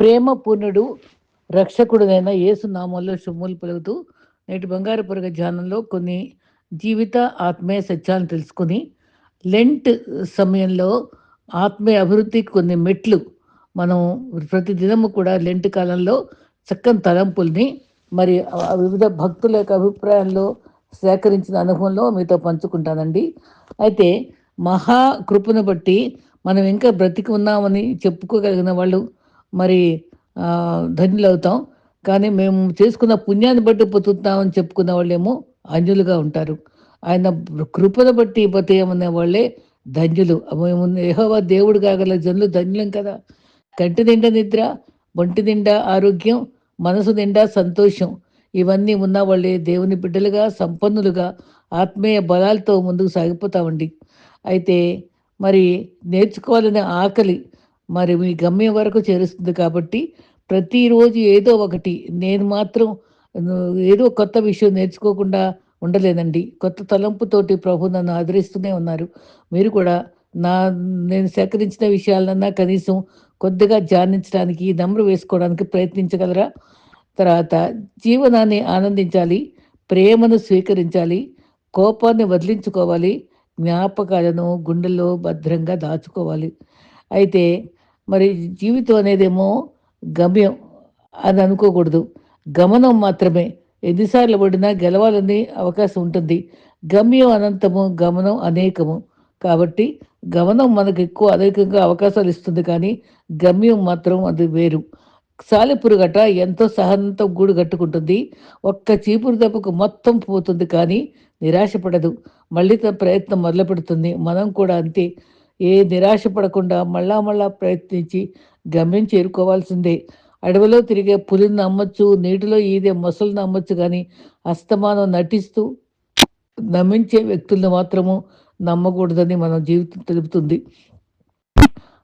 ప్రేమ పూర్ణుడు రక్షకుడునైన యేసు నామంలో శుభములు పలుకుతూ నేటి బంగారు పొరగ ధ్యానంలో కొన్ని జీవిత ఆత్మీయ సత్యాలను తెలుసుకుని లెంట్ సమయంలో ఆత్మీయ అభివృద్ధికి కొన్ని మెట్లు మనం ప్రతిదినము కూడా లెంట్ కాలంలో చక్కని తలంపుల్ని మరి వివిధ భక్తుల యొక్క అభిప్రాయాల్లో సేకరించిన అనుభవంలో మీతో పంచుకుంటానండి. అయితే మహా కృపను బట్టి మనం ఇంకా బ్రతికి ఉన్నామని చెప్పుకోగలిగిన వాళ్ళు మరి ధన్యులు ధన్యులవుతాం. కానీ మేము చేసుకున్న పుణ్యాన్ని బట్టి పొతుకుతామని చెప్పుకున్న వాళ్ళేమో అంజులుగా ఉంటారు. ఆయన కృపను బట్టి బతేయమనే వాళ్ళే ధన్యులు. మేము యెహోవా దేవుడు కాగల జనులు ధన్యులం కదా. కంటి నిండా నిద్ర ఒంటి నిండా ఆరోగ్యం మనసు నిండా సంతోషం. ఇవన్నీ ఉన్న వాళ్ళే దేవుని బిడ్డలుగా సంపన్నులుగా ఆత్మీయ బలాలతో ముందుకు సాగిపోతామండి. అయితే మరి నేర్చుకోవాలనే ఆకలి మరి మీ గమ్యం వరకు చేరుస్తుంది కాబట్టి ప్రతిరోజు ఏదో ఒకటి నేను మాత్రం ఏదో కొత్త విషయం నేర్చుకోకుండా ఉండలేదండి. కొత్త తలంపుతోటి ప్రభు నన్ను ఆదరిస్తూనే ఉన్నారు. మీరు కూడా నా నేను సేకరించిన విషయాలన్నా కనీసం కొద్దిగా ధ్యానించడానికి నమ్రు వేసుకోవడానికి ప్రయత్నించగలరా? తర్వాత జీవనాన్ని ఆనందించాలి ప్రేమను స్వీకరించాలి కోపాన్ని వదిలించుకోవాలి జ్ఞాపకాలను గుండెల్లో భద్రంగా దాచుకోవాలి. అయితే మరి జీవితం అనేదేమో గమ్యం అని అనుకోకూడదు. గమనం మాత్రమే. ఎన్నిసార్లు పడినా గెలవాలనే అవకాశం ఉంటుంది. గమ్యం అనంతము గమనం అనేకము. కాబట్టి గమనం మనకు ఎక్కువ అనేకంగా అవకాశాలు ఇస్తుంది కానీ గమ్యం మాత్రం అది వేరు. సాలెపురుగట ఎంతో సహనంతో గూడు కట్టుకుంటుంది. ఒక్క చీపురు దెబ్బకు మొత్తం పోతుంది కానీ నిరాశపడదు. మళ్ళీ తన ప్రయత్నం మొదలు పెడుతుంది మనం కూడా అంతే. ఏ నిరాశ పడకుండా మళ్ళా మళ్ళా ప్రయత్నించి గమ్యం చేరుకోవాల్సిందే. అడవిలో తిరిగే పులిని నమ్మొచ్చు నీటిలో ఈదే మొసలు నమ్మొచ్చు కానీ అస్తమానం నటిస్తూ నమ్మించే వ్యక్తులను మాత్రము నమ్మకూడదని మన జీవితం తెలుపుతుంది.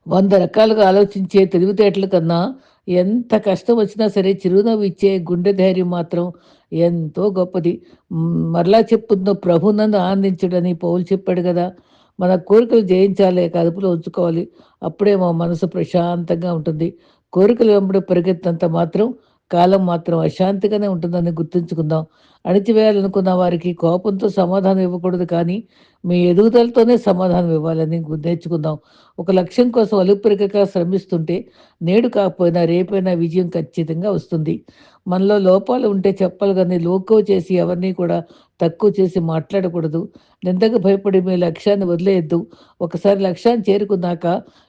వంద రకాలుగా ఆలోచించే తెలివితేటల కన్నా ఎంత కష్టం వచ్చినా సరే చిరునవ్వు ఇచ్చే గుండె ధైర్యం మాత్రం ఎంతో గొప్పది. మరలా చెప్పుందో ప్రభు నన్ను ఆనందించడని పౌలు చెప్పాడు కదా మన కోరికలు జయించాలి కదుపులో ఉంచుకోవాలి. అప్పుడే మా మనసు ప్రశాంతంగా ఉంటుంది. కోరికలు వెంబడి పరిగెత్తినంత మాత్రం కాలం మాత్రం అశాంతిగానే ఉంటుందని గుర్తుంచుకుందాం. అణిచివేయాలనుకున్న వారికి కోపంతో సమాధానం ఇవ్వకూడదు కానీ మీ ఎదుగుదలతోనే సమాధానం ఇవ్వాలని నేర్చుకుందాం. ఒక లక్ష్యం కోసం అలుపురికగా శ్రమిస్తుంటే నేడు కాకపోయినా రేపైనా విజయం ఖచ్చితంగా వస్తుంది. మనలో లోపాలు ఉంటే చెప్పాలి కానీ లోకో చేసి ఎవరిని కూడా తక్కువ చేసి మాట్లాడకూడదు. నిందకు భయపడి మీ లక్ష్యాన్ని వదిలేయద్దు. ఒకసారి లక్ష్యాన్ని చేరుకున్నాక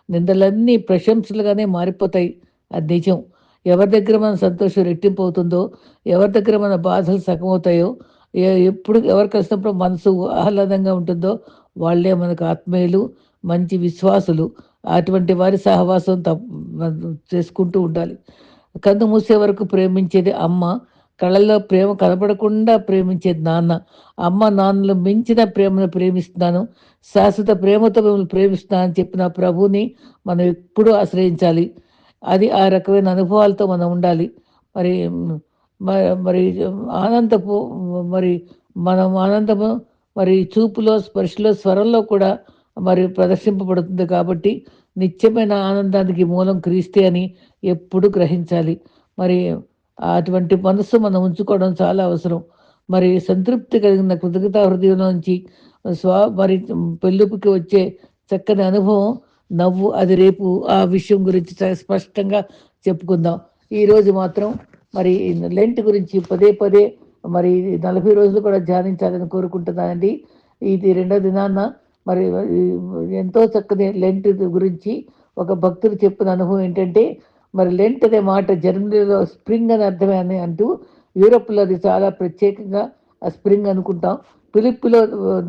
నిందలన్నీ ప్రశంసలుగానే మారిపోతాయి. అది నిజం. ఎవరి దగ్గర మన సంతోషం రెట్టింపు అవుతుందో ఎవరి దగ్గర మన బాధలు సగమవుతాయో ఎప్పుడు ఎవరు కలిసినప్పుడు మనసు ఆహ్లాదంగా ఉంటుందో వాళ్ళే మనకు ఆత్మీయులు మంచి విశ్వాసులు. అటువంటి వారి సహవాసం తప్ప చేసుకుంటూ ఉండాలి. కన్ను మూసే వరకు ప్రేమించేది అమ్మ కళ్ళల్లో ప్రేమ కనపడకుండా ప్రేమించేది నాన్న. అమ్మ నాన్నలు మించిన ప్రేమను ప్రేమిస్తున్నాను శాశ్వత ప్రేమతో మిమ్మల్ని ప్రేమిస్తున్నానని చెప్పిన ప్రభుని మనం ఎప్పుడూ ఆశ్రయించాలి. అది ఆ రకమైన అనుభవాలతో మనం ఉండాలి. మరి మరి ఆనందపు మరి మనం ఆనందము మరి చూపులో స్పర్శలో స్వరంలో కూడా మరి ప్రదర్శింపబడుతుంది కాబట్టి నిత్యమైన ఆనందానికి మూలం క్రీస్తే అని ఎప్పుడు గ్రహించాలి. మరి అటువంటి మనస్సు మనం ఉంచుకోవడం చాలా అవసరం. మరి సంతృప్తి కలిగిన కృతజ్ఞత హృదయం నుంచి స్వ మరి పెళ్ళిపుకి వచ్చే చక్కని అనుభవం నవ్వు అది రేపు ఆ విషయం గురించి స్పష్టంగా చెప్పుకుందాం. ఈరోజు మాత్రం మరి లెంట్ గురించి పదే పదే మరి నలభై రోజులు కూడా ధ్యానించాలని కోరుకుంటున్నానండి. ఇది రెండో దినాన్న మరి ఎంతో చక్కని లెంట్ గురించి ఒక భక్తుడు చెప్పిన అనుభవం ఏంటంటే మరి లెంట్ అనే మాట జర్మనీలో స్ప్రింగ్ అని అర్థమే అని అంటూ యూరోప్లో అది చాలా ప్రత్యేకంగా ఆ స్ప్రింగ్ అనుకుంటాం. ఫిలిప్పులో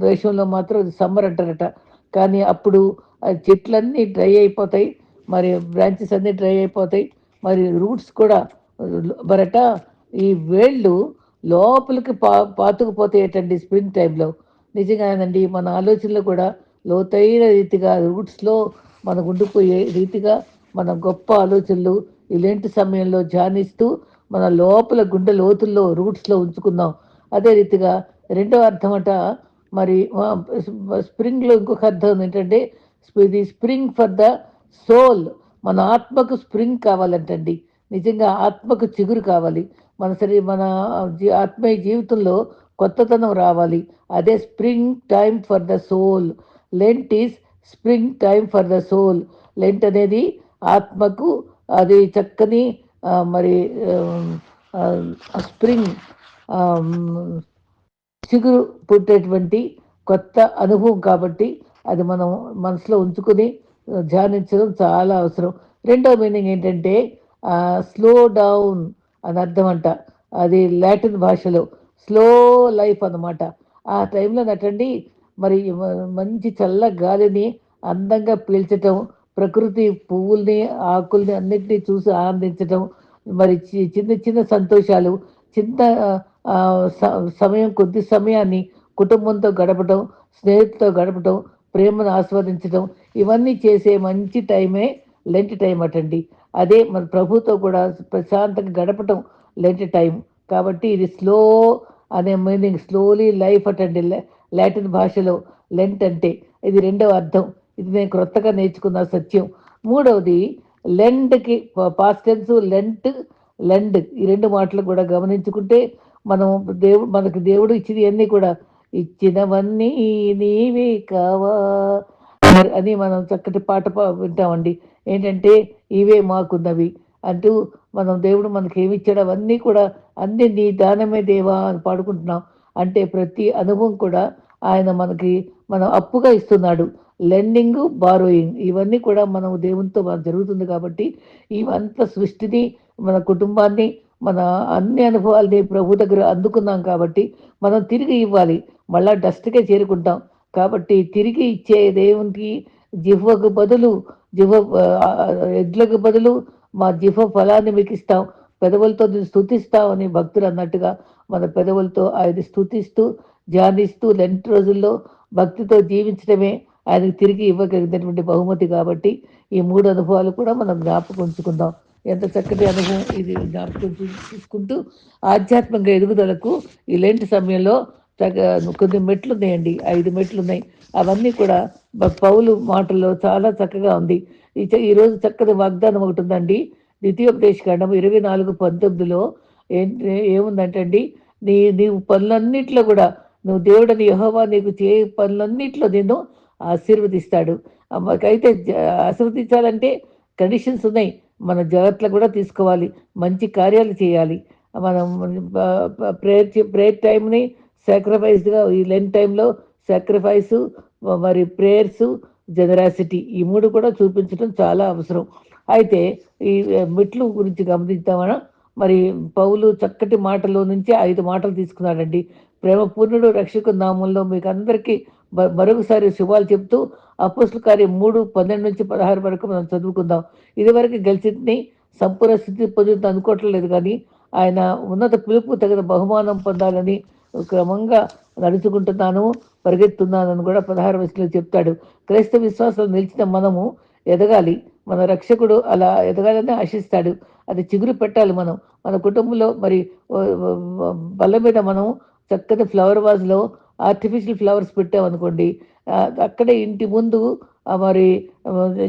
దేశంలో మాత్రం అది సమ్మర్ అంటారట. కానీ అప్పుడు చెట్లన్నీ డ్రై అయిపోతాయి మరి బ్రాంచెస్ అన్నీ డ్రై అయిపోతాయి మరి రూట్స్ కూడా మరట ఈ వేళ్ళు లోపలికి పా పాతుకుపోతాయటండి స్ప్రింగ్ టైంలో. నిజంగానండి మన ఆలోచనలు కూడా లోతైన రీతిగా రూట్స్లో మనకు ఉండిపోయే రీతిగా మన గొప్ప ఆలోచనలు ఇలాంటి సమయంలో ధ్యానిస్తూ మన లోపల గుండె లోతుల్లో రూట్స్లో ఉంచుకుందాం. అదే రీతిగా రెండో అర్థం అట మరి స్ప్రింగ్లో ఇంకొక అర్థం ఏంటంటే ఇది స్ప్రింగ్ ఫర్ ద సోల్. మన ఆత్మకు స్ప్రింగ్ కావాలంటండి. నిజంగా ఆత్మకు చిగురు కావాలి. మన సరి మన జీ- ఆత్మీయ జీవితంలో కొత్తతనం రావాలి. అదే spring time for the soul. Lent is spring time for the soul. Lent అనేది ఆత్మకు అది చక్కని మరి స్ప్రింగ్ చిగురు పుట్టేటువంటి కొత్త అనుభవం కాబట్టి అది మనం మనసులో ఉంచుకొని ధ్యానించడం చాలా అవసరం. రెండవ మీనింగ్ ఏంటంటే స్లో డౌన్ అని అర్థం అంట. అది లాటిన్ భాషలో స్లో లైఫ్ అనమాట ఆ టైంలో నటండి మరి మంచి చల్ల గాలిని అందంగా పీల్చటం ప్రకృతి పువ్వుల్ని ఆకుల్ని అన్నిటినీ చూసి ఆనందించటం మరి చి- చిన్న చిన్న సంతోషాలు చిన్న స- సమయం కొద్ది సమయాన్ని కుటుంబంతో గడపటం స్నేహితులతో గడపటం ప్రేమను ఆస్వాదించడం ఇవన్నీ చేసే మంచి టైమే లెంట్ టైం అటండి. అదే మన ప్రభుతో కూడా ప్రశాంతంగా గడపటం లెంట్ టైం. కాబట్టి ఇది స్లో అనే మీనింగ్ స్లోలీ లైఫ్ అటండి. లాటిన్ భాషలో లెంట్ అంటే ఇది రెండవ అర్థం. ఇది నేను క్రొత్తగా నేర్చుకున్న సత్యం. మూడవది లెండ్కి పాస్ట్ టెన్స్ లెంట్ లెండ్ ఈ రెండు మాటలు కూడా గమనించుకుంటే మనం దేవుడు మనకు దేవుడు ఇచ్చింది అన్నీ కూడా ఇచ్చినవన్నీ నీవే కావా? అని మనం చక్కటి పాట వింటామండి. ఏంటంటే ఇవే మాకున్నవి అంటూ మనం దేవుడు మనకి ఏమి ఇచ్చాడు అవన్నీ కూడా అన్ని నీ దానమే దేవా అని పాడుకుంటున్నాం. అంటే ప్రతి అనుభవం కూడా ఆయన మనకి మనం అప్పుగా ఇస్తున్నాడు. లెండింగ్ బారోయింగ్ ఇవన్నీ కూడా మనం దేవునితో మనకు జరుగుతుంది కాబట్టి ఇవంతా సృష్టిని మన కుటుంబాన్ని మన అన్ని అనుభవాలని ప్రభు దగ్గర అందుకున్నాం కాబట్టి మనం తిరిగి ఇవ్వాలి. మళ్ళా డస్ట్కే చేరుకుంటాం. కాబట్టి తిరిగి ఇచ్చే దేవునికి జిహ్వకు బదులు జిహ్వ ఎడ్లకు బదులు మా జిహ్వ ఫలాన్ని మీకు ఇస్తాం. పెదవులతో నేను స్థుతిస్తామని భక్తులు అన్నట్టుగా మన పెదవులతో ఆయన స్థుతిస్తూ ధ్యానిస్తూ లెంట్ రోజుల్లో భక్తితో జీవించడమే ఆయనకు తిరిగి ఇవ్వగలిగినటువంటి బహుమతి కాబట్టి ఈ మూడు అనుభవాలు కూడా మనం జ్ఞాపకం ఉంచుకుందాం. ఎంత చక్కటి అనుభవం ఇది జ్ఞాపకం తీసుకుంటూ చూసుకుంటూ ఆధ్యాత్మిక ఎదుగుదలకు ఈ లెంట్ సమయంలో కొన్ని మెట్లు ఉన్నాయండి ఐదు మెట్లు ఉన్నాయి. అవన్నీ కూడా పౌలు మాటల్లో చాలా చక్కగా ఉంది. ఈరోజు చక్కని వాగ్దానం ఒకటి ఉందండి. ద్వితీయోపదేశ కాండం ఇరవై నాలుగు పంతొమ్మిదిలో ఏముందంటండి? ఏముందంటే అండి నీ నీవు పనులన్నిట్లో కూడా నువ్వు దేవుడని యహోవా నీకు చే పనులన్నిట్లో నేను ఆశీర్వదిస్తాడు. అయితే ఆశీర్వదించాలంటే కండిషన్స్ ఉన్నాయి. మన జాగ్రత్తలు కూడా తీసుకోవాలి. మంచి కార్యాలు చేయాలి. మనం ప్రేయర్ ప్రేయర్ టైంని సాక్రిఫైస్గా ఈ లెన్ టైంలో సాక్రిఫైస్ మరి ప్రేయర్స్ జనరాసిటీ ఈ మూడు కూడా చూపించడం చాలా అవసరం. అయితే ఈ మెట్లు గురించి గమనిద్దామన్నా మరి పౌలు చక్కటి మాటలో నుంచి ఐదు మాటలు తీసుకున్నాడండి. ప్రేమ పూర్ణుడు రక్షకు నామంలో మీకు అందరికీ మరొకసారి శుభాలు చెప్తూ అపోస్ల కార్యం మూడు పన్నెండు నుంచి పదహారు వరకు మనం చదువుకుందాం. ఇదివరకు గెలిచింది సంపూర్ణ స్థితి పొందుతుంది అనుకోవట్లేదు కానీ ఆయన ఉన్నత పిలుపు తగిన బహుమానం పొందాలని క్రమంగా నడుచుకుంటున్నాను పరిగెత్తున్నానని కూడా పదహారు వయసులో చెప్తాడు. క్రైస్తవ విశ్వాసం నిలిచిన మనము ఎదగాలి. మన రక్షకుడు అలా ఎదగాలని ఆశిస్తాడు. అది చిగురు పెట్టాలి మనం. మన కుటుంబంలో మరి బల్ల మీద మనం చక్కని ఫ్లవర్ వాజ్లో ఆర్టిఫిషియల్ ఫ్లవర్స్ పెట్టామనుకోండి అక్కడే ఇంటి ముందు మరి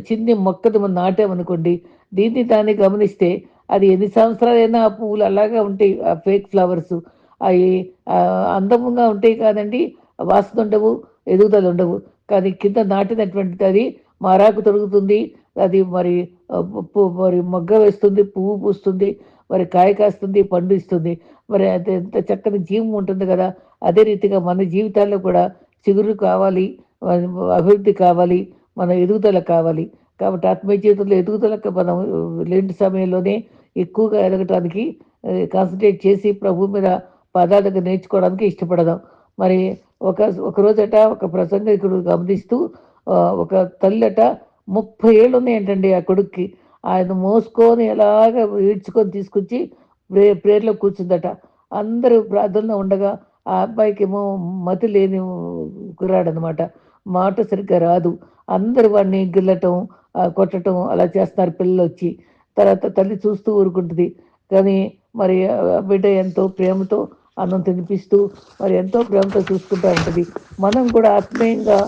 చిన్ని మొక్కది మనం నాటామనుకోండి దీన్ని దాన్ని గమనిస్తే అది ఎన్ని సంవత్సరాలైనా ఆ పువ్వులు అలాగా ఉంటాయి ఆ ఫేక్ ఫ్లవర్స్ అవి అందముగా అందంగా ఉంటాయి కాదండి వాసన ఉండవు ఎదుగుదలు ఉండవు కానీ కింద నాటినటువంటిది అది మారాకు తొడుగుతుంది అది మరి మరి మొగ్గ వేస్తుంది పువ్వు పూస్తుంది మరి కాయ కాస్తుంది పండు ఇస్తుంది. మరి అది ఎంత చక్కని జీవం ఉంటుంది కదా అదే రీతిగా మన జీవితాల్లో కూడా చిగురు కావాలి అభివృద్ధి కావాలి మన ఎదుగుదల కావాలి. కాబట్టి ఆత్మీయ జీవితంలో ఎదుగుదలకు మనం లేని సమయంలోనే ఎక్కువగా ఎదగటానికి కాన్సన్ట్రేట్ చేసి ప్రభు మీద పదాలకు నేర్చుకోవడానికి ఇష్టపడదాం. మరి ఒక ఒకరోజట ఒక ప్రసంగికుడు గమనిస్తూ ఒక తల్లట ముప్పై ఏళ్ళు ఉన్నాయంటండి ఆ కొడుక్కి. ఆయన మోసుకొని ఎలాగ ఈడ్చుకొని తీసుకొచ్చి ప్రే ప్రేర్లో కూర్చుందట. అందరూ ప్రార్థనలో ఉండగా ఆ అబ్బాయికి ఏమో మతి లేని కుర్రాడనమాట. మాట సరిగ్గా రాదు. అందరు వాడిని గిల్లటం కొట్టడం కొట్టటం అలా చేస్తున్నారు పిల్లలు వచ్చి. తర్వాత తల్లి చూస్తూ ఊరుకుంటుంది. కానీ మరి ఆ బిడ్డ ఎంతో ప్రేమతో అన్నం తినిపిస్తూ మరి ఎంతో ప్రేమతో చూసుకుంటూ ఉంటుంది. మనం కూడా ఆత్మీయంగా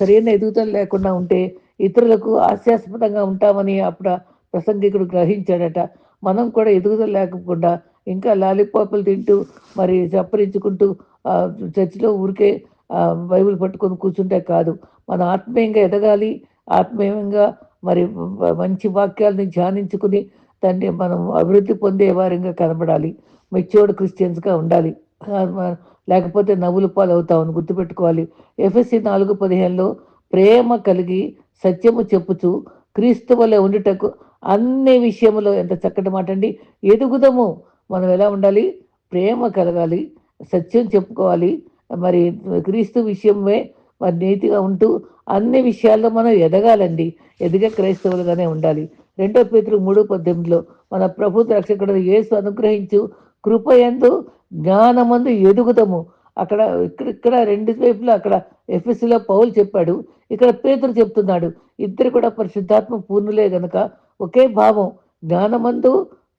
సరైన ఎదుగుదల లేకుండా ఉంటే ఇతరులకు హాస్యాస్పదంగా ఉంటామని అప్పుడు ప్రసంగికుడు గ్రహించాడట. మనం కూడా ఎదుగుదల లేకుండా ఇంకా లాలిపాపులు తింటూ మరి చప్పరించుకుంటూ చర్చిలో ఊరికే బైబిల్ పట్టుకొని కూర్చుంటే కాదు. మన ఆత్మీయంగా ఎదగాలి ఆత్మీయంగా మరి మంచి వాక్యాలని ధ్యానించుకుని దాన్ని మనం అభివృద్ధి పొందే వారంగా కనబడాలి. మెచ్యూర్డ్ క్రిస్టియన్స్గా ఉండాలి. లేకపోతే నవ్వులు పాలు అవుతామని గుర్తుపెట్టుకోవాలి ఎఫ్ఎస్సి నాలుగు పదిహేనులో ప్రేమ కలిగి సత్యము చెప్పుచు క్రీస్తు వల్ల ఉండుటకు అన్ని విషయంలో ఎంత చక్కటి మాట అండి. ఎదుగుదము మనం ఎలా ఉండాలి? ప్రేమ కలగాలి. సత్యం చెప్పుకోవాలి. మరి క్రీస్తు విషయమే మరి నీతిగా ఉంటూ అన్ని విషయాల్లో మనం ఎదగాలండి. ఎదిగే క్రైస్తవులుగానే ఉండాలి. రెండో పేతులు మూడో పద్దెనిమిదిలో మన ప్రభు రక్షకుడు యేసు అనుగ్రహించు కృపయందు జ్ఞానమందు ఎదుగుతాము అక్కడ ఇక్కడ ఇక్కడ రెండు వైపులో అక్కడ ఎఫ్ఎస్సిలో పౌలు చెప్పాడు. ఇక్కడ పేతురు చెప్తున్నాడు ఇద్దరు కూడా పరిశుద్ధాత్మ పూర్ణులే గనక ఒకే భావం జ్ఞానమందు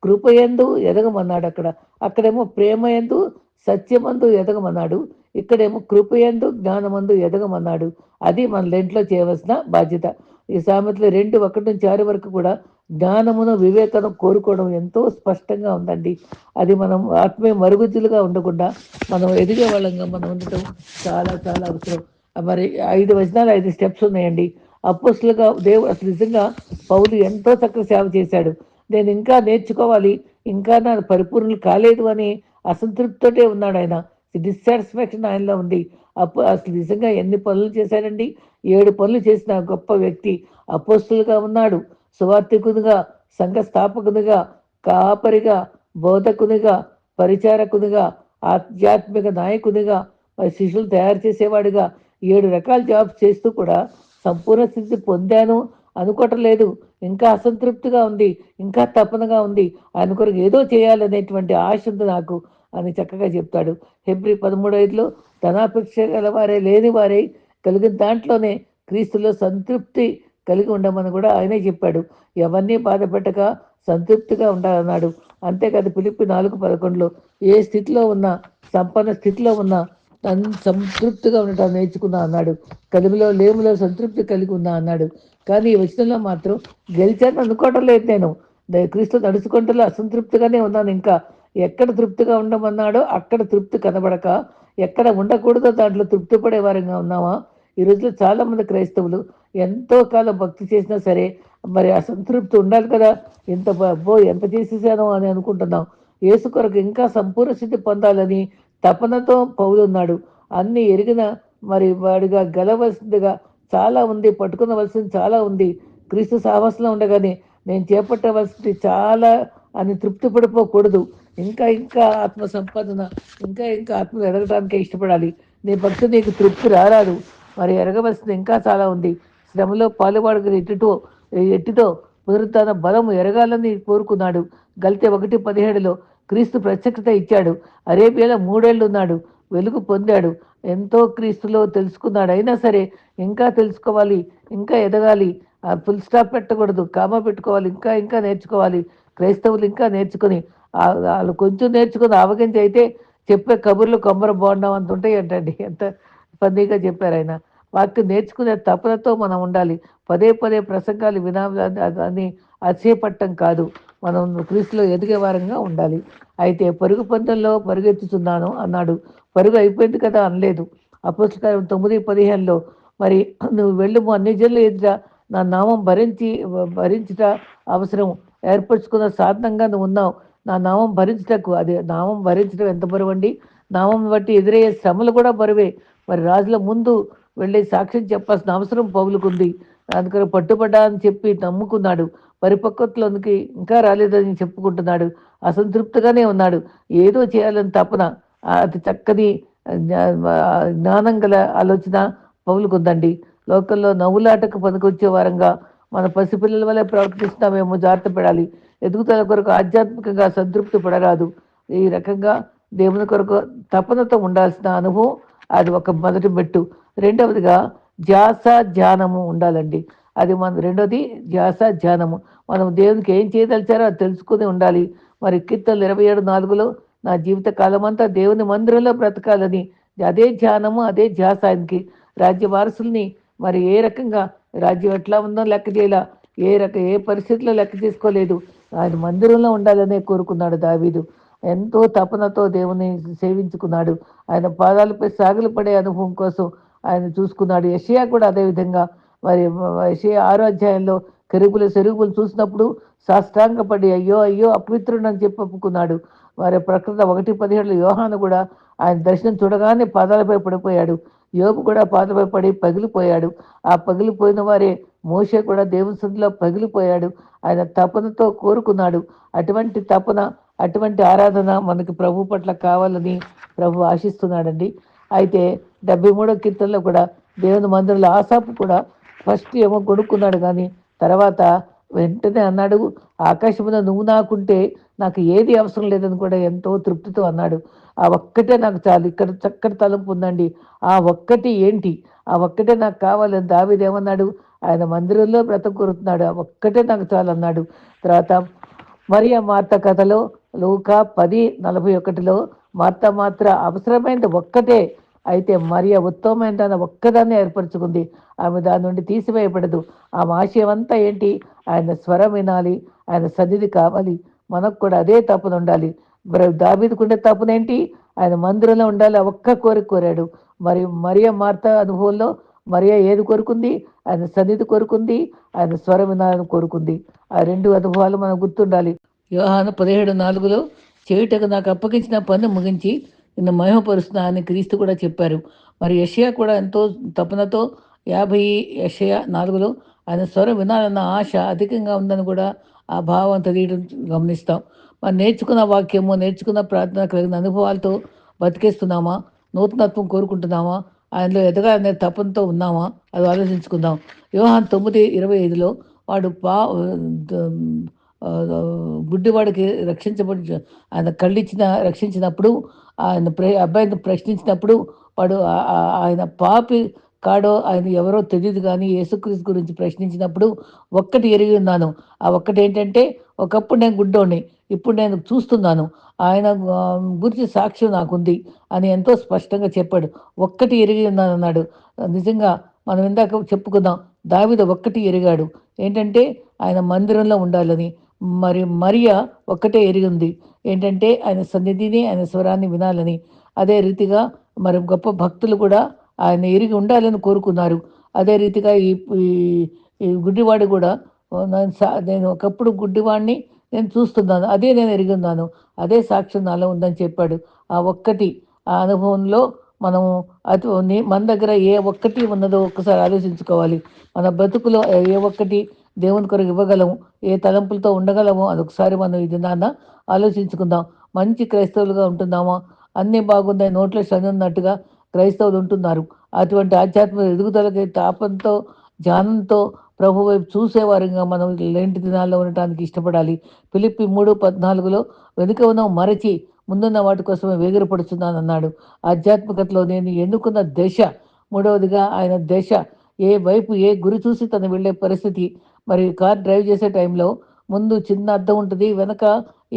కృపయందు ఎదగమన్నాడు అక్కడ. అక్కడేమో ప్రేమయందు సత్యమందు ఎదగమన్నాడు. ఇక్కడేమో కృపయందు జ్ఞానమందు ఎదగమన్నాడు. అది మన లెంట్లో చేయవలసిన బాధ్యత. ఈ సామెతలు రెండు ఒకటి నుంచి ఆరు వరకు కూడా జ్ఞానమును వివేకను కోరుకోవడం ఎంతో స్పష్టంగా ఉందండి. అది మనం ఆత్మీయ మరుగుజ్జులుగా ఉండకుండా మనం ఎదిగే వాళ్ళంగా మనం ఉండటం చాలా చాలా అవసరం. మరి ఐదు వచనాలు ఐదు స్టెప్స్ ఉన్నాయండి. అప్పుస్లుగా దేవుడు అసలు నిజంగా పౌలు ఎంతో చక్కగా సేవ చేశాడు. నేను ఇంకా నేర్చుకోవాలి ఇంకా నా పరిపూర్ణలు కాలేదు అని అసంతృప్తితోటే ఉన్నాడు ఆయన. డిస్సాటిస్ఫాక్షన్ ఆయనలో ఉంది. అప్పు అసలు నిజంగా ఎన్ని పనులు చేశాడండి ఏడు పనులు చేసిన గొప్ప వ్యక్తి అపోస్తులుగా ఉన్నాడు. సువార్థికునిగా సంఘ స్థాపకునిగా కాపరిగా బోధకునిగా పరిచారకునిగా ఆధ్యాత్మిక నాయకునిగా శిష్యులు తయారు చేసేవాడిగా ఏడు రకాల జాబ్స్ చేస్తూ కూడా సంపూర్ణ స్థితి పొందాను అనుకోవటం లేదు ఇంకా అసంతృప్తిగా ఉంది ఇంకా తపనగా ఉంది. ఆయన కొరకు ఏదో చేయాలనేటువంటి ఆశ ఉంది నాకు అని చక్కగా చెప్తాడు. ఫిబ్రి పదమూడు ఐదులో ధనాపేక్ష గల వారే లేని వారే కలిగిన దాంట్లోనే క్రీస్తులో సంతృప్తి కలిగి ఉండమని కూడా ఆయనే చెప్పాడు. ఎవరినీ బాధపెట్టక సంతృప్తిగా ఉండాలన్నాడు. అంతేకాదు పిలిపి నాలుగు పదకొండులో ఏ స్థితిలో ఉన్నా సంపన్న స్థితిలో ఉన్నా సంతృప్తిగా ఉండటం నేర్చుకున్నా అన్నాడు. కలిమిలో లేములో సంతృప్తి కలిగి ఉన్నా అన్నాడు. కానీ ఈ వచనంలో మాత్రం గెలిచాను అనుకోవటం లేదు నేను. క్రీస్తు నడుచుకుంటూ అసంతృప్తిగానే ఉన్నాను. ఇంకా ఎక్కడ తృప్తిగా ఉండమన్నాడో అక్కడ తృప్తి కనబడక ఎక్కడ ఉండకూడదో దాంట్లో తృప్తి పడే వారంగా ఉన్నామా ఈ రోజులో చాలామంది క్రైస్తవులు ఎంతో కాలం భక్తి చేసినా సరే మరి అసంతృప్తి ఉండాలి కదా. ఎంత బో ఎంత చేసేసానో అని అనుకుంటున్నాం. యేసు కొరకు ఇంకా సంపూర్ణ స్థితి పొందాలని తపనతో పౌలున్నాడు అన్ని ఎరిగిన మరి వాడిగా గెలవలసిందిగా చాలా ఉంది పట్టుకునవలసింది చాలా ఉంది. క్రీస్తు సాహసంలో ఉండగానే నేను చేపట్టవలసింది చాలా అని తృప్తి పడిపోకూడదు. ఇంకా ఇంకా ఆత్మ సంపాదన ఇంకా ఇంకా ఆత్మ ఎదగడానికి ఇష్టపడాలి. నీ భక్తి నీకు తృప్తి రారాదు. మరి ఎరగవలసింది ఇంకా చాలా ఉంది. శ్రమలో పాలువాడు ఎట్టుతో ఎట్టితో పునరుత్న బలము ఎరగాలని కోరుకున్నాడు. గల్తే ఒకటి పదిహేడులో క్రీస్తు ప్రత్యక్షత ఇచ్చాడు. అరేబియాలో మూడేళ్ళు ఉన్నాడు వెలుగు పొందాడు. ఎంతో క్రీస్తులో తెలుసుకున్నాడు అయినా సరే ఇంకా తెలుసుకోవాలి ఇంకా ఎదగాలి. ఫుల్ స్టాప్ పెట్టకూడదు. కామ పెట్టుకోవాలి ఇంకా ఇంకా నేర్చుకోవాలి. క్రైస్తవులు ఇంకా నేర్చుకుని వాళ్ళు కొంచెం నేర్చుకుని అవగించి అయితే చెప్పే కబుర్లు కొమ్మర బాగుండం అంత ఉంటాయి ఎంత ఫన్నీగా చెప్పారు ఆయన. వాక్యం నేర్చుకునే తపనతో మనం ఉండాలి. పదే పదే ప్రసంగాలు వినాలని అసేపట్టం కాదు. మనం క్రీస్తులో ఎదిగే వారంగా ఉండాలి. అయితే పరుగు పందెంలో పరుగెత్తుతున్నాను అన్నాడు. పరుగు అయిపోయింది కదా అనలేదు. అపుస్తకాలం తొమ్మిది పదిహేనులో మరి నువ్వు వెళ్ళు అన్ని జన్లు ఎదుట. నా నామం భరించి భరించుట అవసరం ఏర్పరచుకున్న సాధనంగా నువ్వు ఉన్నావు. నా నామం భరించటకు అది నామం భరించడం ఎంత బరువు అండి నామం బట్టి ఎదురయ్యే శ్రమలు కూడా బరువే. మరి రాజుల ముందు వెళ్ళి సాక్ష్యం చెప్పాల్సిన అవసరం పౌలుకుంది అందుకని పట్టుబడ్డా అని చెప్పి నమ్ముకున్నాడు. పరిపక్వతలోనికి ఇంకా రాలేదని చెప్పుకుంటున్నాడు. అసంతృప్తిగానే ఉన్నాడు. ఏదో చేయాలని తపన. అతి చక్కని జ్ఞానం గల ఆలోచన పౌలుకుందండి లోకల్లో నవ్వులాటకు పనికొచ్చే వారంగా మన పసిపిల్లల వల్ల ప్రవర్తిస్తున్నామేమో జాగ్రత్త పడాలి. ఎదుగుదల కొరకు ఆధ్యాత్మికంగా సంతృప్తి పడరాదు. ఈ రకంగా దేవుని కొరకు తపనతో ఉండాల్సిన అనుభవం అది ఒక మొదటి మెట్టు. రెండవదిగా ధ్యాస ధ్యానము ఉండాలండి. అది మన రెండోది ధ్యాస ధ్యానము. మనం దేవునికి ఏం చేయదలిచారో అది తెలుసుకుని ఉండాలి. మరి కీర్తనలు ఇరవై ఏడు నాలుగులో నా జీవిత కాలం అంతా దేవుని మందిరంలో బ్రతకాలని. అదే ధ్యానము అదే ధ్యాస ఆయనకి. రాజ్య వారసుల్ని మరి ఏ రకంగా రాజ్యం ఎట్లా ఉందో లెక్క చేయాల. ఏ రక ఏ పరిస్థితిలో లెక్క తీసుకోలేదు ఆయన మందిరంలో ఉండాలనే కోరుకున్నాడు దావీదు. ఎంతో తపనతో దేవుని సేవించుకున్నాడు. ఆయన పాదాలపై సాగులు పడే అనుభవం కోసం ఆయన చూసుకున్నాడు. యషియా కూడా అదేవిధంగా మరి యషియా ఆరో అధ్యాయంలో కెరుగులు సెరుగులు చూసినప్పుడు సాష్టాంగపడి అయ్యో అయ్యో అపవిత్రుడని చెప్పి ఒప్పుకున్నాడు. వారి ప్రకృత ఒకటి పదిహేడులో యోహాను కూడా ఆయన దర్శనం చూడగానే పాదాలపై పడిపోయాడు. యోగు కూడా పాదాలపై పడి పగిలిపోయాడు. ఆ పగిలిపోయిన వారే మోషే కూడా దేవుని సందులో పగిలిపోయాడు. ఆయన తపనతో కోరుకున్నాడు. అటువంటి తపన అటువంటి ఆరాధన మనకి ప్రభు పట్ల కావాలని ప్రభు ఆశిస్తున్నాడండి. అయితే డెబ్బై మూడో కీర్తనలో కూడా దేవుని మందిరంలో ఆసాపు కూడా ఫస్ట్ ఏమో కొనుక్కున్నాడు కానీ తర్వాత వెంటనే అన్నాడు ఆకాశం నువ్వు నాకుంటే నాకు ఏది అవసరం లేదని కూడా ఎంతో తృప్తితో అన్నాడు. ఆ ఒక్కటే నాకు చాలు. ఇక్కడ చక్కటి తలంపు ఉందండి. ఆ ఒక్కటి ఏంటి? ఆ ఒక్కటే నాకు కావాలని దావిదేమన్నాడు ఆయన మందిరంలో బ్రతం కోరుతున్నాడు ఆ ఒక్కటే నాకు చాలు అన్నాడు. తర్వాత మరియ మార్త కథలో లూకా పది నలభై ఒకటిలో మార్త మాత్ర అవసరమైనది ఒక్కటే. అయితే మరియ ఉత్తమమైన దాన్ని ఒక్కదాన్ని ఏర్పరచుకుంది. ఆమె దాని నుండి తీసివేయబడదు. ఆమె ఆశయం అంతా ఏంటి? ఆయన స్వరం వినాలి. ఆయన సన్నిధి కావాలి. మనకు కూడా అదే తపన ఉండాలి మరి దాబీదుకుండే తపనేంటి ఆయన మందిరంలో ఉండాలి. ఒక్క కోరిక కోరాడు. మరి మరియ మార్త అనుభవంలో మరియ ఏది కోరుకుంది? ఆయన సన్నిధి కోరుకుంది ఆయన స్వరం వినాలని కోరుకుంది. ఆ రెండు అనుభవాలు మనం గుర్తుండాలి. యోహాను పదిహేడు నాలుగులో చేయుటకు నాకు అప్పగించిన పన్ను ముగించి నిన్ను మహిమపరుస్తున్నా అని క్రీస్తు కూడా చెప్పారు. మరి యషయా కూడా ఎంతో తపనతో యాభై యషయా నాలుగులో ఆయన స్వరం వినాలన్న ఆశ అధికంగా ఉందని కూడా ఆ భావం తెలియడం గమనిస్తాం. మరి నేర్చుకున్న వాక్యము నేర్చుకున్న ప్రార్థన కలిగిన అనుభవాలతో బతికేస్తున్నామా? నూతనత్వం కోరుకుంటున్నామా? ఆయనలో ఎదగాలనే తపంతో ఉన్నామా? అది ఆలోచించుకుందాం. వివాహం తొమ్మిది ఇరవై ఐదులో వాడు పా గుడ్డివాడికి రక్షించబడి ఆయన కళ్ళిచ్చిన రక్షించినప్పుడు ఆయన ప్ర అబ్బాయిని ప్రశ్నించినప్పుడు వాడు ఆయన పాపి కాడో ఆయన ఎవరో తెలియదు కానీ యేసుక్రీస్తు గురించి ప్రశ్నించినప్పుడు ఒక్కటి ఎరిగి ఉన్నాను. ఆ ఒక్కటి ఏంటంటే ఒకప్పుడు నేను గుడ్డోని ఇప్పుడు నేను చూస్తున్నాను. ఆయన గురించి సాక్ష్యం నాకుంది అని ఎంతో స్పష్టంగా చెప్పాడు. ఒక్కటి ఎరిగి ఉన్నానన్నాడు నిజంగా మనం ఇందాక చెప్పుకుందాం దావిద ఒక్కటి ఎరిగాడు. ఏంటంటే ఆయన మందిరంలో ఉండాలని. మరి మరియ ఒక్కటే ఎరిగి ఉంది ఏంటంటే ఆయన సన్నిధిని ఆయన స్వరాన్ని వినాలని. అదే రీతిగా మరి గొప్ప భక్తులు కూడా ఆయన ఎరిగి ఉండాలని కోరుకున్నారు. అదే రీతిగా ఈ ఈ గుడ్డివాడు కూడా నేను ఒకప్పుడు గుడ్డివాడిని నేను చూస్తున్నాను. అదే నేను ఎరిగి ఉన్నాను అదే సాక్ష్యం నాలో ఉందని చెప్పాడు. ఆ ఒక్కటి ఆ అనుభవంలో మనము అతి మన దగ్గర ఏ ఒక్కటి ఉన్నదో ఒక్కసారి ఆలోచించుకోవాలి. మన బ్రతుకులో ఏ ఒక్కటి దేవుని కొరకు ఇవ్వగలము? ఏ తలంపులతో ఉండగలమో? అదొకసారి మనం ఇది నాన్న ఆలోచించుకుందాం. మంచి క్రైస్తవులుగా ఉంటున్నామా? అన్నీ బాగున్నాయి. నోట్లో శని ఉన్నట్టుగా క్రైస్తవులు ఉంటున్నారు. అటువంటి ఆధ్యాత్మిక ఎదుగుదలకి తాపంతో ధ్యానంతో ప్రభు వైపు చూసేవారుగా మనం లేంటి దినాల్లో ఉండటానికి ఇష్టపడాలి. పిలిపి మూడు పద్నాలుగులో వెనుక ఉన్న మరచి ముందున్న వాటి కోసమే వేగిరపడుతున్నాను అన్నాడు. ఆధ్యాత్మికతలో నేను ఎన్నుకున్న దశ మూడవదిగా ఆయన దశ ఏ వైపు ఏ గురి చూసి తను వెళ్ళే పరిస్థితి. మరి కార్ డ్రైవ్ చేసే టైంలో ముందు చిన్న అద్దం ఉంటుంది వెనక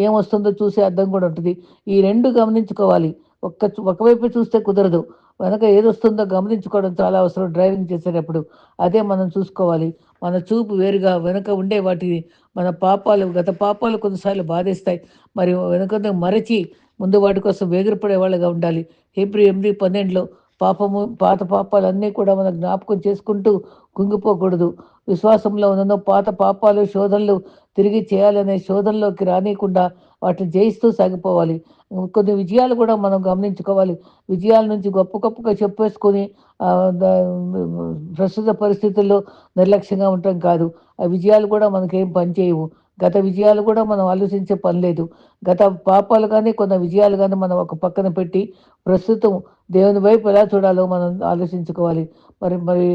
ఏమొస్తుందో చూసే అద్దం కూడా ఉంటుంది. ఈ రెండు గమనించుకోవాలి. ఒక్క ఒకవైపు చూస్తే కుదరదు వెనక ఏదొస్తుందో గమనించుకోవడం చాలా అవసరం డ్రైవింగ్ చేసేటప్పుడు. అదే మనం చూసుకోవాలి. మన చూపు వేరుగా వెనుక ఉండే వాటి మన పాపాలు గత పాపాలు కొన్నిసార్లు బాధిస్తాయి. మరి వెనక మరచి ముందు వాటి కోసం వేగిరపడే వాళ్ళగా ఉండాలి. ఏప్రిల్ ఎనిమిది పన్నెండులో పాపము పాత పాపాలన్నీ కూడా మనం జ్ఞాపకం చేసుకుంటూ కుంగిపోకూడదు. విశ్వాసంలో ఉన్న పాత పాపాలు శోధనలు తిరిగి చేయాలనే శోధనలోకి రానియకుండా వాటిని జయిస్తూ సాగిపోవాలి. కొన్ని విజయాలు కూడా మనం గమనించుకోవాలి. విజయాల నుంచి గొప్ప గొప్పగా చెప్పేసుకొని ప్రస్తుత పరిస్థితుల్లో నిర్లక్ష్యంగా ఉండటం కాదు. ఆ విజయాలు కూడా మనకేం పనిచేయవు గత విజయాలు కూడా మనం ఆలోచించే పని లేదు. గత పాపాలు కానీ కొన్ని విజయాలు కానీ మనం ఒక పక్కన పెట్టి ప్రస్తుతం దేవుని వైపు ఎలా చూడాలో మనం ఆలోచించుకోవాలి. మరి మరి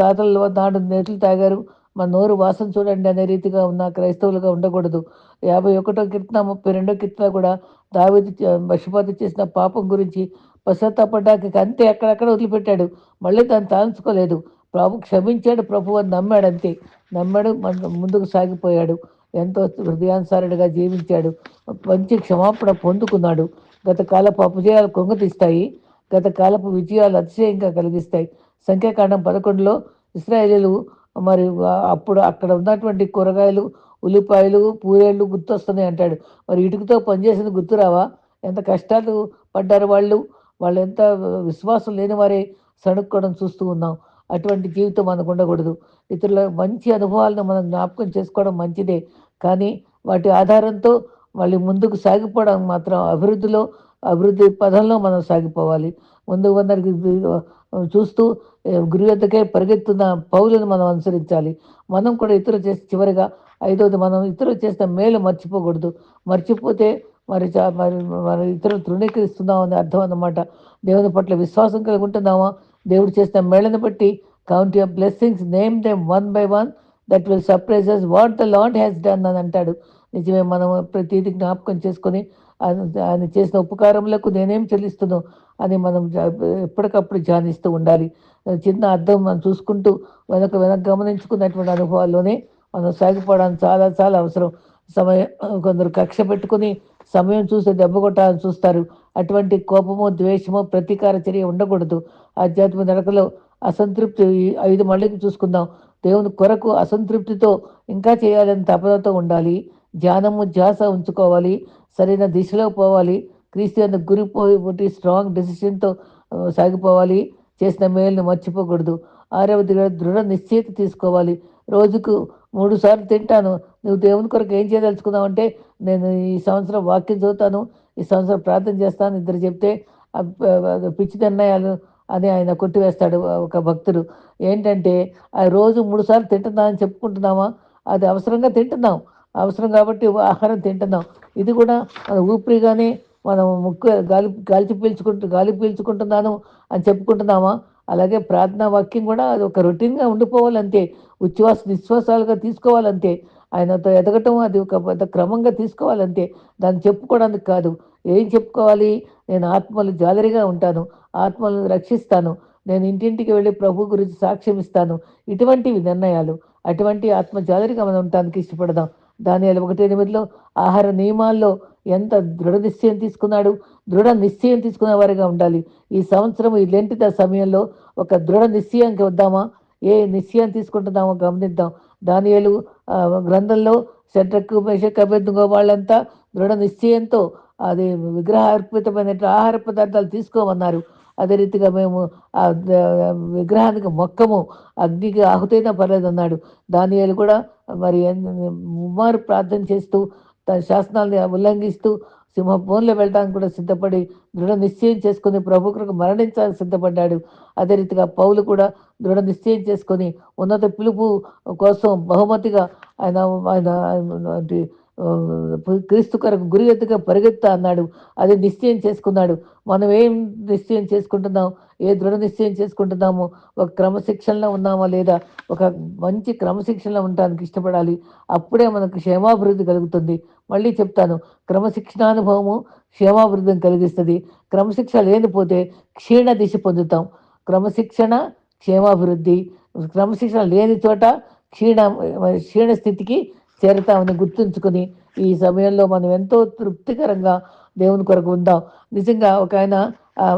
తాతల నాడు నేతలు తాగారు. మన నోరు వాసన చూడండి అనే రీతిగా ఉన్న క్రైస్తవులుగా ఉండకూడదు. యాభై ఒకటో కీర్తన ముప్పై రెండో కీర్తన కూడా దావేది పశుపతి చేసిన పాపం గురించి పశ్చాత్తాపడ్డానికి అంతే అక్కడక్కడ వదిలిపెట్టాడు. మళ్ళీ దాన్ని తాల్చుకోలేదు ప్రభు క్షమించాడు ప్రభు అని నమ్మాడు అంతే నమ్మాడు ముందుకు సాగిపోయాడు. ఎంతో హృదయానుసారుడిగా జీవించాడు. మంచి క్షమాపణ పొందుకున్నాడు. గత కాలపు అపజయాలు కొంగతీస్తాయి. గత కాలపు విజయాలు అతిశయంగా కలిగిస్తాయి. సంఖ్యాకాండం పదకొండులో ఇస్రాయేలీలు మరి అప్పుడు అక్కడ ఉన్నటువంటి కూరగాయలు ఉల్లిపాయలు పూరేళ్ళు గుర్తొస్తున్నాయి అంటాడు. మరి ఇటుకతో పనిచేసింది గుర్తురావా? ఎంత కష్టాలు పడ్డారు వాళ్ళు. వాళ్ళు ఎంత విశ్వాసం లేని వారే సణుక్కోవడం చూస్తూ ఉన్నాం. అటువంటి జీవితం మనకు ఉండకూడదు. ఇతరుల మంచి అనుభవాలను మనం జ్ఞాపకం చేసుకోవడం మంచిదే. కానీ వాటి ఆధారంతో వాళ్ళు ముందుకు సాగిపోవడం మాత్రం అభివృద్ధిలో అభివృద్ధి పదంలో మనం సాగిపోవాలి. ముందు వందరికి చూస్తూ ఏ, గురి వద్దకే పరిగెత్తున్న పౌలను మనం అనుసరించాలి. మనం కూడా ఇతరులు చేసి చివరిగా ఐదవది మనం ఇతరులు చేసిన మేలు మర్చిపోకూడదు. మర్చిపోతే మరి చా- మరి మరి ఇతరులు తృణీకరిస్తున్నాం అని అర్థం అన్నమాట. దేవుని పట్ల విశ్వాసం కలిగి ఉంటున్నామా? దేవుడు చేసిన మేళను బట్టి count your blessings name them one by one that will surprises what the Lord has done అని అంటాడు. నిజమే మనం ప్రతిదీ జ్ఞాపకం చేసుకొని ఆయన ఆయన చేసిన ఉపకారములకు నేనేం చెల్లిస్తున్నాను అని మనం ఎప్పటికప్పుడు ధ్యానిస్తూ ఉండాలి. చిన్న అర్థం మనం చూసుకుంటూ వెనక వెనక గమనించుకున్నటువంటి అనుభవాల్లోనే మనం సాగిపోవడానికి చాలా చాలా అవసరం. సమయం కొందరు కక్ష పెట్టుకుని సమయం చూస్తే దెబ్బ కొట్టాలని చూస్తారు. అటువంటి కోపము ద్వేషము ప్రతీకార చర్య ఉండకూడదు. ఆధ్యాత్మిక నడకలో అసంతృప్తి ఐదు మళ్ళీకి చూసుకుందాం. దేవుని కొరకు అసంతృప్తితో ఇంకా చేయాలని తపనతో ఉండాలి. ధ్యానము ధ్యాస ఉంచుకోవాలి. సరైన దిశలో పోవాలి. క్రీస్తు గురిపోయి స్ట్రాంగ్ డెసిషన్తో సాగిపోవాలి. చేసిన మేలును మర్చిపోకూడదు. ఆరవది దృఢ నిశ్చయిత తీసుకోవాలి. రోజుకు మూడు సార్లు తింటాను. నువ్వు దేవుని కొరకు ఏం చేయదలుచుకున్నావు అంటే నేను ఈ సంవత్సరం వాక్యం చదువుతాను ఈ సంవత్సరం ప్రార్థన చేస్తాను ఇద్దరు చెప్తే పిచ్చి నిర్ణయాలు అని ఆయన కొట్టివేస్తాడు ఒక భక్తుడు. ఏంటంటే ఆ రోజు మూడు సార్లు తింటున్నా అని చెప్పుకుంటున్నామా? అది అవసరంగా తింటున్నాం. అవసరం కాబట్టి ఆహారం తింటున్నాం. ఇది కూడా ఊపిరిగానే మనం ముక్కు గాలి గాలి పీల్చుకుంటూ గాలి పీల్చుకుంటున్నాను అని చెప్పుకుంటున్నామా? అలాగే ప్రార్థనా వాక్యం కూడా అది ఒక రొటీన్గా ఉండిపోవాలంతే. ఉచ్ఛ్వాస నిశ్వాసాలుగా తీసుకోవాలంతే. ఆయనతో ఎదగటం అది ఒక పెద్ద క్రమంగా తీసుకోవాలంతే. దాన్ని చెప్పుకోవడానికి కాదు. ఏం చెప్పుకోవాలి? నేను ఆత్మలు జాలరిగా ఉంటాను. ఆత్మలను రక్షిస్తాను. నేను ఇంటింటికి వెళ్ళి ప్రభు గురించి సాక్ష్యం ఇస్తాను. ఇటువంటివి నిర్ణయాలు. అటువంటి ఆత్మ జాలరిగా మనం ఉండటానికి ఇష్టపడదాం. దాని ఒకటి ఎనిమిదిలో ఆహార నియమాల్లో ఎంత దృఢ నిశ్చయం తీసుకున్నాడు? దృఢ నిశ్చయం తీసుకునే వారిగా ఉండాలి. ఈ సంవత్సరం ఈ లెంటిద సమయంలో ఒక దృఢ నిశ్చయానికి వద్దామా? ఏ నిశ్చయం తీసుకుంటున్నామో గమనిద్దాం. దానియలు గ్రంథంలో సెంట్రక్ మేషక్ వాళ్ళంతా దృఢ నిశ్చయంతో అది విగ్రహ అర్పితమైన ఆహార పదార్థాలు తీసుకోమన్నారు. అదే రీతిగా మేము ఆ విగ్రహానికి మొక్కము అగ్నికి ఆహుతైనా పర్లేదు అన్నాడు దానియాలు కూడా మరి ముమ్మారు ప్రార్థన చేస్తూ తన శాసనాల్ని ఉల్లంఘిస్తూ సింహభూమిలో వెళ్ళడానికి కూడా సిద్ధపడి దృఢ నిశ్చయం చేసుకుని ప్రభు కొరకు మరణించడానికి సిద్ధపడ్డాడు. అదే రీతిగా పౌలు కూడా దృఢ నిశ్చయం చేసుకొని ఉన్నత పిలుపు కోసం బహుమతిగా ఆయన ఆయన క్రీస్తు కొరకు గురి ఎత్తుగా పరిగెత్తా అన్నాడు. అది నిశ్చయం చేసుకున్నాడు. మనం ఏం నిశ్చయం చేసుకుంటున్నాం? ఏ దృఢ నిశ్చయం చేసుకుంటున్నామో? ఒక క్రమశిక్షణలో ఉన్నామా లేదా? ఒక మంచి క్రమశిక్షణలో ఉండడానికి ఇష్టపడాలి. అప్పుడే మనకు క్షేమాభివృద్ధి కలుగుతుంది. మళ్ళీ చెప్తాను. క్రమశిక్షణానుభవము క్షేమాభివృద్ధిని కలిగిస్తుంది. క్రమశిక్షణ లేనిపోతే క్షీణ దిశ పొందుతాం. క్రమశిక్షణ క్షేమాభివృద్ధి. క్రమశిక్షణ లేని చోట క్షీణ క్షీణ స్థితికి చేరతామని గుర్తుంచుకొని ఈ సమయంలో మనం ఎంతో తృప్తికరంగా దేవుని కొరకు ఉందాం. నిజంగా ఒక ఆయన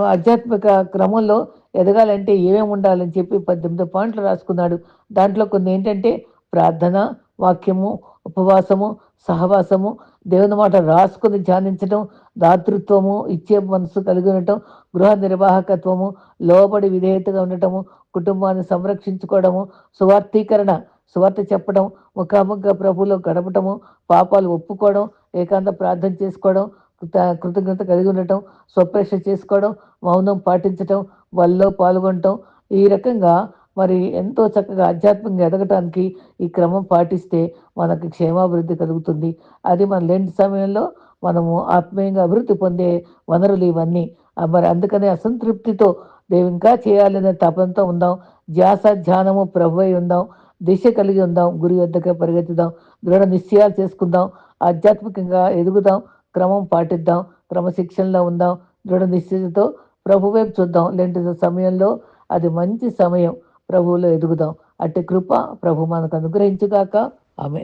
ఆధ్యాత్మిక క్రమంలో ఎదగాలంటే ఏమేమి ఉండాలని చెప్పి పద్దెనిమిది పాయింట్లు రాసుకున్నాడు. దాంట్లో కొన్ని ఏంటంటే ప్రార్థన వాక్యము ఉపవాసము సహవాసము దేవుని మాట రాసుకుని ధ్యానించడం దాతృత్వము ఇచ్చే మనసు కలిగి ఉండటం గృహ నిర్వాహకత్వము లోబడి విధేయతగా ఉండటము కుటుంబాన్ని సంరక్షించుకోవడము సువార్థీకరణ సువార్త చెప్పడం ముఖాముఖిగా ప్రభులో గడపటము పాపాలు ఒప్పుకోవడం ఏకాంత ప్రార్థన చేసుకోవడం కృతజ్ఞత కలిగి ఉండటం స్వప్రేక్ష చేసుకోవడం మౌనం పాటించటం వాళ్ళలో పాల్గొనటం ఈ రకంగా మరి ఎంతో చక్కగా ఆధ్యాత్మికంగా ఎదగటానికి ఈ క్రమం పాటిస్తే మనకి క్షేమాభివృద్ధి కలుగుతుంది. అది మన లేని సమయంలో మనము ఆత్మీయంగా అభివృద్ధి పొందే వనరులు ఇవన్నీ. మరి అందుకనే అసంతృప్తితో దేవు ఇంకా చేయాలనే తపనతో ఉందాం. ధ్యాస ధ్యానము ప్రభు ఉందాం. దిశ కలిగి ఉందాం గురి వద్దకే పరిగెత్తుదాం దృఢ నిశ్చయాలు చేసుకుందాం ఆధ్యాత్మికంగా ఎదుగుదాం క్రమం పాటిద్దాం క్రమశిక్షణలో ఉందాం దృఢ నిశ్చయతతో ప్రభు వైపు చూద్దాం. లేంటి సమయంలో అది మంచి సమయం ప్రభువులో ఎదుగుదాం. అట్టి కృప ప్రభు మనకు అనుగ్రహించుగాక. ఆమె